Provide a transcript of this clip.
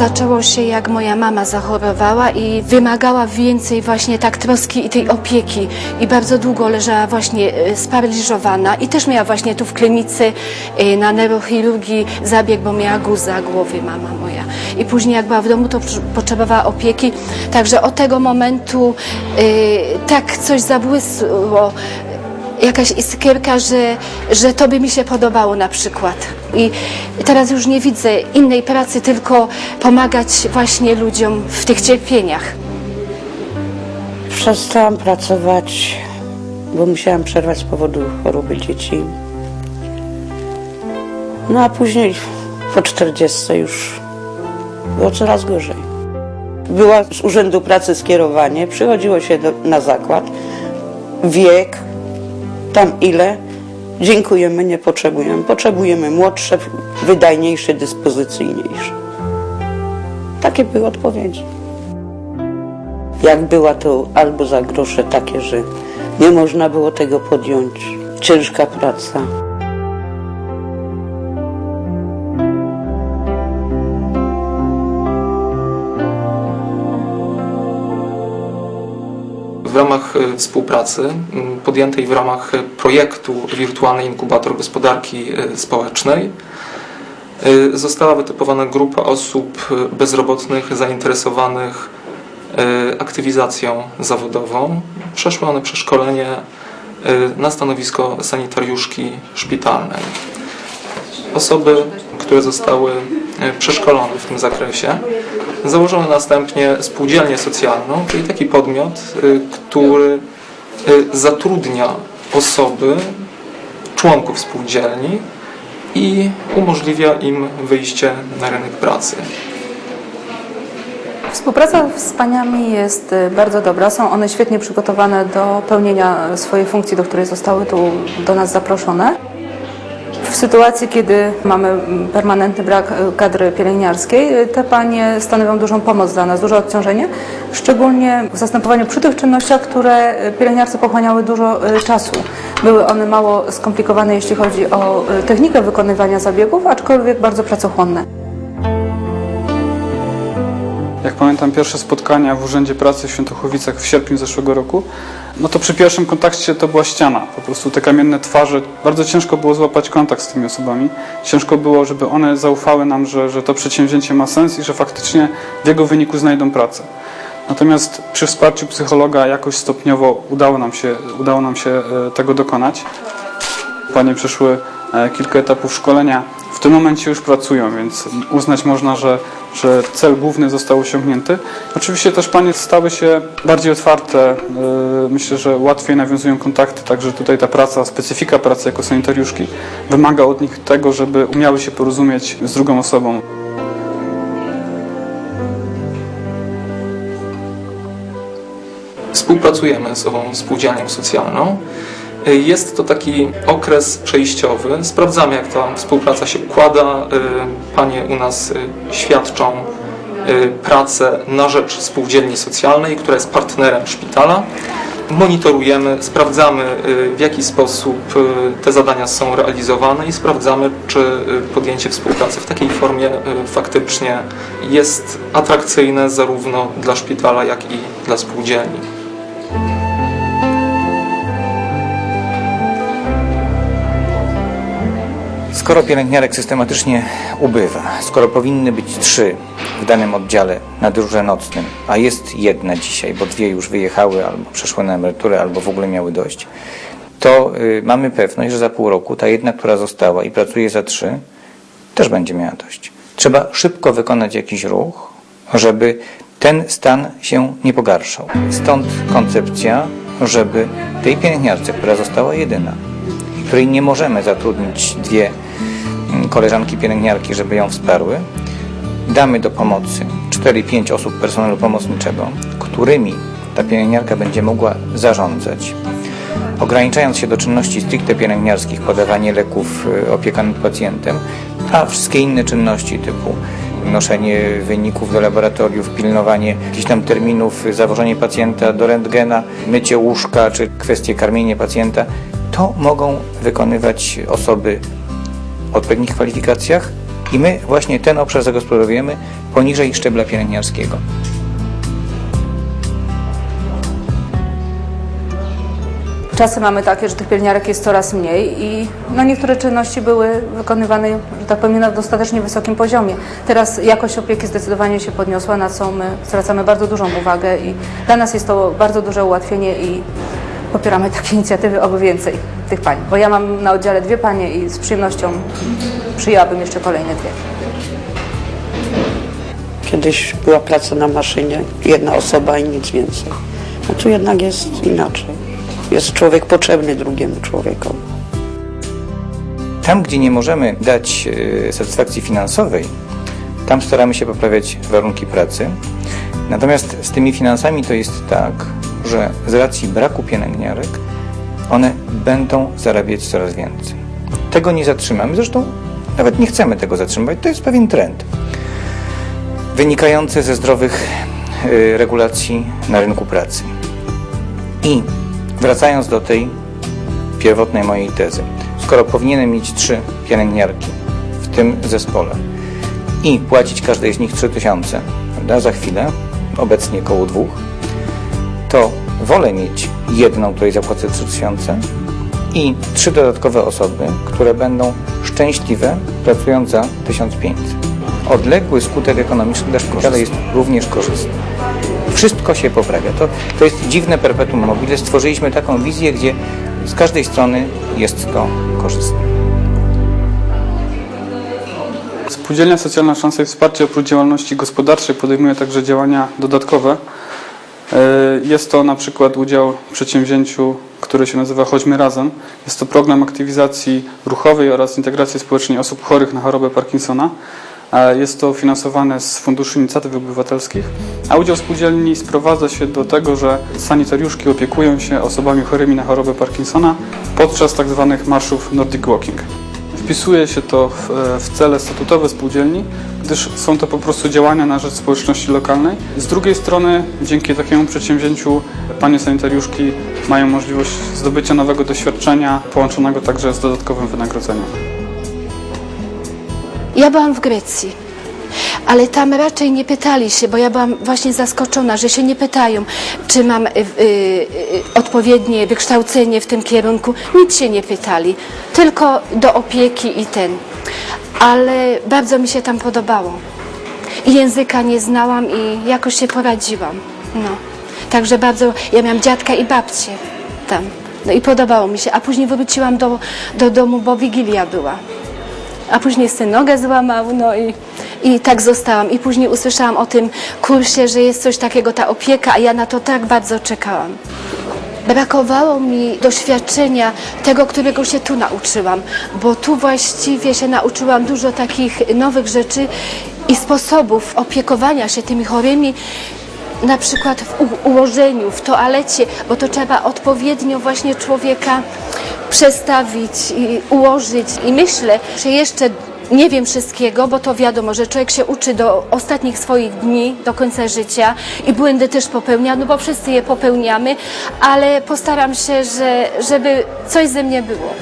zaczęło się jak moja mama zachorowała i wymagała więcej właśnie tak troski i tej opieki. I bardzo długo leżała właśnie e, sparaliżowana i też miała właśnie tu w klinice e, na neurochirurgii zabieg, bo miała guza głowy mama moja. I później jak była w domu to potrzebowała opieki, także od tego momentu e, tak coś zabłysło jakaś iskierka, że, że to by mi się podobało na przykład. I teraz już nie widzę innej pracy, tylko pomagać właśnie ludziom w tych cierpieniach. Przestałam pracować, bo musiałam przerwać z powodu choroby dzieci. No a później po 40 już było coraz gorzej. Była z Urzędu Pracy skierowanie, przychodziło się do, na zakład, wiek, tam ile, dziękujemy, nie potrzebujemy. Potrzebujemy młodsze, wydajniejsze, dyspozycyjniejsze. Takie były odpowiedzi. Jak była to albo za grosze takie, że nie można było tego podjąć. Ciężka praca. W ramach e, współpracy podjętej w ramach e, projektu Wirtualny Inkubator Gospodarki e, Społecznej została wytypowana grupa osób bezrobotnych zainteresowanych aktywizacją zawodową. Przeszły one przeszkolenie na stanowisko sanitariuszki szpitalnej. Osoby, które zostały e, przeszkolone w tym zakresie, założyły następnie spółdzielnię socjalną, czyli taki podmiot, y, który y, zatrudnia osoby, członków spółdzielni i umożliwia im wyjście na rynek pracy. Współpraca z paniami jest bardzo dobra. Są one świetnie przygotowane do pełnienia swojej funkcji, do której zostały tu do nas zaproszone. W sytuacji, kiedy mamy permanentny brak y, kadry pielęgniarskiej, y, te panie stanowią dużą pomoc dla nas, duże odciążenie, szczególnie w zastępowaniu przy tych czynnościach, które y, pielęgniarce pochłaniały dużo czasu. Były one mało skomplikowane, jeśli chodzi o technikę wykonywania zabiegów, aczkolwiek bardzo pracochłonne. Jak pamiętam pierwsze spotkania w Urzędzie Pracy w Świętochowicach w sierpniu zeszłego roku, no to przy pierwszym kontakcie to była ściana. Po prostu te kamienne twarze. Bardzo ciężko było złapać kontakt z tymi osobami. Ciężko było, żeby one zaufały nam, że, że to przedsięwzięcie ma sens i że faktycznie w jego wyniku znajdą pracę. Natomiast przy wsparciu psychologa jakoś stopniowo udało nam się, udało nam się e, tego dokonać. Panie przeszły e, kilka etapów szkolenia. W tym momencie już pracują, więc uznać można, że, że cel główny został osiągnięty. Oczywiście też panie stały się bardziej otwarte. e, Myślę, że łatwiej nawiązują kontakty, także tutaj ta praca, specyfika pracy jako sanitariuszki wymaga od nich tego, żeby umiały się porozumieć z drugą osobą. Współpracujemy z ową spółdzielnią socjalną. Jest to taki okres przejściowy. Sprawdzamy, jak ta współpraca się układa. Y, Panie u nas y, świadczą y, pracę na rzecz spółdzielni socjalnej, która jest partnerem szpitala. Monitorujemy, sprawdzamy w jaki sposób te zadania są realizowane i sprawdzamy, czy podjęcie współpracy w takiej formie faktycznie jest atrakcyjne zarówno dla szpitala, jak i dla spółdzielni. Skoro pielęgniarek systematycznie ubywa, skoro powinny być trzy w danym oddziale na dyżurze nocnym, a jest jedna dzisiaj, bo dwie już wyjechały albo przeszły na emeryturę, albo w ogóle miały dość, to y, mamy pewność, że za pół roku ta jedna, która została i pracuje za trzy, też będzie miała dość. Trzeba szybko wykonać jakiś ruch, żeby ten stan się nie pogarszał. Stąd koncepcja, żeby tej pielęgniarce, która została jedyna, której nie możemy zatrudnić dwie mm, koleżanki pielęgniarki, żeby ją wsparły, damy do pomocy 4-5 osób personelu pomocniczego, którymi ta pielęgniarka będzie mogła zarządzać, ograniczając się do czynności stricte pielęgniarskich, podawanie leków, y, opieka nad pacjentem, a wszystkie inne czynności typu noszenie wyników do laboratoriów, pilnowanie jakichś tam terminów, zawożenie pacjenta do rentgena, mycie łóżka czy kwestie karmienia pacjenta, to mogą wykonywać osoby o odpowiednich kwalifikacjach i my właśnie ten obszar zagospodarujemy poniżej szczebla pielęgniarskiego. Czasy mamy takie, że tych pielęgniarek jest coraz mniej i no, niektóre czynności były wykonywane, że tak powiem, na dostatecznie wysokim poziomie. Teraz jakość opieki zdecydowanie się podniosła, na co my zwracamy bardzo dużą uwagę i dla nas jest to bardzo duże ułatwienie i popieramy takie inicjatywy, oby więcej tych pań. Bo ja mam na oddziale dwie panie i z przyjemnością przyjęłabym jeszcze kolejne dwie. Kiedyś była praca na maszynie, jedna osoba i nic więcej. A tu jednak jest inaczej. Jest człowiek potrzebny drugiemu człowiekowi. Tam, gdzie nie możemy dać e, satysfakcji finansowej, tam staramy się poprawiać warunki pracy. Natomiast z tymi finansami to jest tak, że z racji braku pielęgniarek one będą zarabiać coraz więcej. Tego nie zatrzymamy, zresztą nawet nie chcemy tego zatrzymać, to jest pewien trend wynikający ze zdrowych e, regulacji na rynku pracy. I wracając do tej pierwotnej mojej tezy. Skoro powinienem mieć trzy pielęgniarki w tym zespole i płacić każdej z nich 3000, prawda, za chwilę, obecnie około dwóch, to wolę mieć jedną, której zapłacę 3000 i trzy dodatkowe osoby, które będą szczęśliwe, pracując za 1500. Odległy skutek ekonomiczny dla szpitala jest również korzystny. Wszystko się poprawia. To, to jest dziwne perpetuum mobile. Stworzyliśmy taką wizję, gdzie z każdej strony jest to korzystne. Spółdzielnia Socjalna Szansa i Wsparcie oprócz działalności gospodarczej podejmuje także działania dodatkowe. E, Jest to na przykład udział w przedsięwzięciu, które się nazywa Chodźmy Razem. Jest to program aktywizacji ruchowej oraz integracji społecznej osób chorych na chorobę Parkinsona. E, Jest to finansowane z Funduszu Inicjatyw Obywatelskich, a udział spółdzielni sprowadza się do tego, że sanitariuszki opiekują się osobami chorymi na chorobę Parkinsona podczas tzw. marszów Nordic Walking. Wpisuje się to w, w cele statutowe spółdzielni, gdyż są to po prostu działania na rzecz społeczności lokalnej. Z drugiej strony, dzięki takiemu przedsięwzięciu, panie sanitariuszki mają możliwość zdobycia nowego doświadczenia, połączonego także z dodatkowym wynagrodzeniem. Ja byłam w Grecji, ale tam raczej nie pytali się, bo ja byłam właśnie zaskoczona, że się nie pytają, czy mam y, y, y, odpowiednie wykształcenie w tym kierunku. Nic się nie pytali, tylko do opieki i ten. Ale bardzo mi się tam podobało. Języka nie znałam i jakoś się poradziłam. No. Także bardzo, ja miałam dziadka i babcię tam. No i podobało mi się. A później wróciłam do, do domu, bo Wigilia była a później syn nogę złamał, no i, i tak zostałam. I później usłyszałam o tym kursie, że jest coś takiego, ta opieka, a ja na to tak bardzo czekałam. Brakowało mi doświadczenia tego, którego się tu nauczyłam, bo tu właściwie się nauczyłam dużo takich nowych rzeczy i sposobów opiekowania się tymi chorymi, na przykład w ułożeniu, w toalecie, bo to trzeba odpowiednio właśnie człowieka przestawić i ułożyć. I myślę, że jeszcze nie wiem wszystkiego, bo to wiadomo, że człowiek się uczy do ostatnich swoich dni, do końca życia i błędy też popełnia, no bo wszyscy je popełniamy, ale postaram się, że, żeby coś ze mnie było.